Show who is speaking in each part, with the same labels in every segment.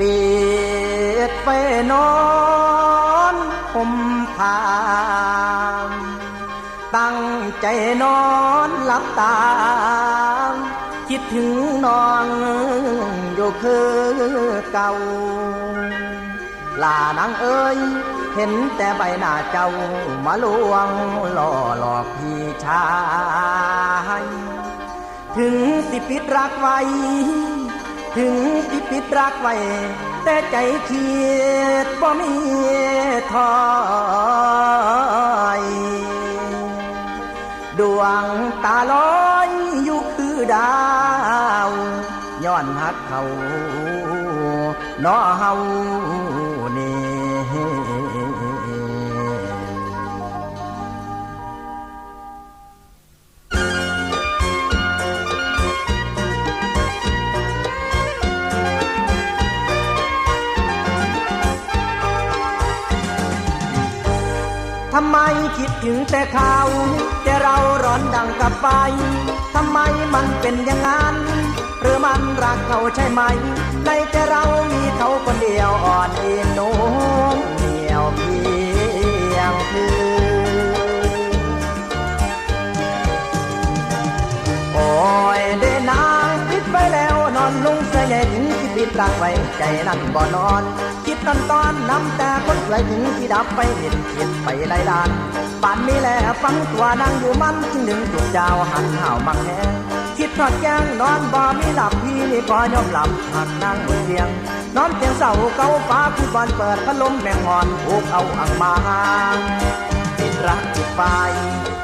Speaker 1: ปิดไฟนอนผมพามตั้งใจนอนหลับตา คิดถึงนองอยู่คือเก่าลานางเอ้ยเห็นแต่ใบหน้าเจ้ามาลวงหล่อหลอกพี่ชาย ถึงสิปิดรักไว้ ถึงสิปิดรักไว้ แต่ใจคิดบ่มีทอยดวงตาลอยอยู่คือดาวย้อนหักเขาน้อเฮานี่ำไมคิดถึงแต่เขา แต่เราร้อนดังกับไฟทำไมมันเป็นอย่างนั้น หรือมันรักเขาใช่ไหมในใจเรา ญ่ถึงที่ปิดรักไว้ใจนั่นบ่นอน คิดตอนตอนน้ำแต่คนสวยถึงที่ดับไปเห็นเขียนไปไล่ลานป่านนี้แหละฟังตัวนั่งอยู่มันจึงดึงจุกเจ้าหันห่าวมักแหงคิดทอดแกงนอนบ่มีหลับพี่นี่พอยอมหลับหักนั่งบนเตียง นอนเตียงเสาเก่าฟ้าผู้บอลเปิดพัดลมแมงงอนผูกเอาอังมาติดรักติดไป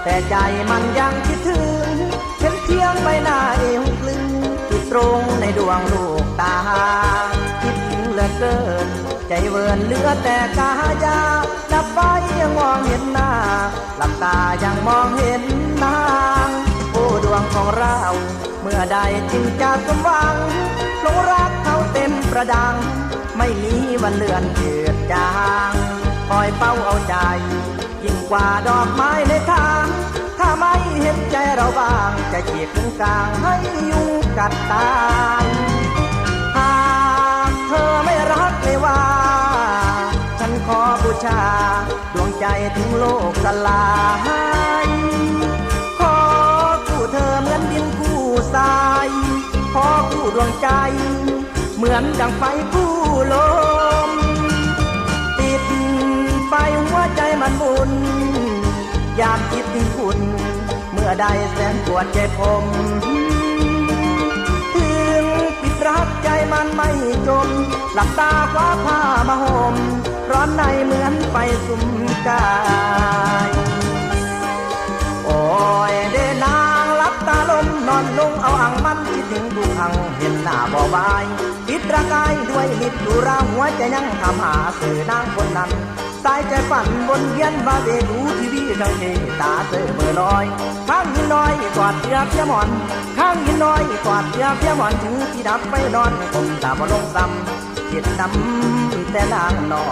Speaker 1: แต่ใจมันยังคิดถึงเห็นเทียงใบหน้าเอวกลึงติดตรงในดวงลูก ตา คิดถึงเหลือเกิน ใจเวินเหลือแต่กายาดับไฟยังมองเห็นหน้า หลับตายังมองเห็นนางโอ้ดวงของเรา เมื่อใดจึงจะสมหวังหลงรักเขาเต็มประดัง ไม่มีวันเลือนเจือจางคอยเป้าเอาใจ ยิ่งกว่าดอกไม้ในทางถ้าไม่เห็นใจเราบ้าง จะเจีบถึงกลางให้ยุงกัดตา ชา ดวงใจถึงโลกสลายขอคู่เธอเหมือนดินคู่ทรายขอคู่ดวงใจ เหมือนดังไฟคู่ลม ติดไฟหัวใจมันบุญอยากคิดถึงคุณ เมื่อใดแสนปวดใจผมถึงปิดรักใจมันไม่จม หลับตาคว้าผ้ามาห่ม เหมือนไฟสุมกายโอ้ยเดนางรับตาลมนอนลงเอาอ่างมันคิดถึงทุกครั้งเห็นหน้าบ่บายคิดระกายด้วยมิตรดูราหัวใจยังทำหาสื่อนางคนนั้นสายใจฝันบนเวียนว่าเวดูทีวีทั้งเทตาเสือเมื่อลอย ข้างหินน้อยกอดเพียเพียหมอน ข้างหินน้อยกอดเพียเพียหมอนถึงที่ดับไปนอนผมตาบ่ลงซ้ำ คิดนำแต่ลางหนอ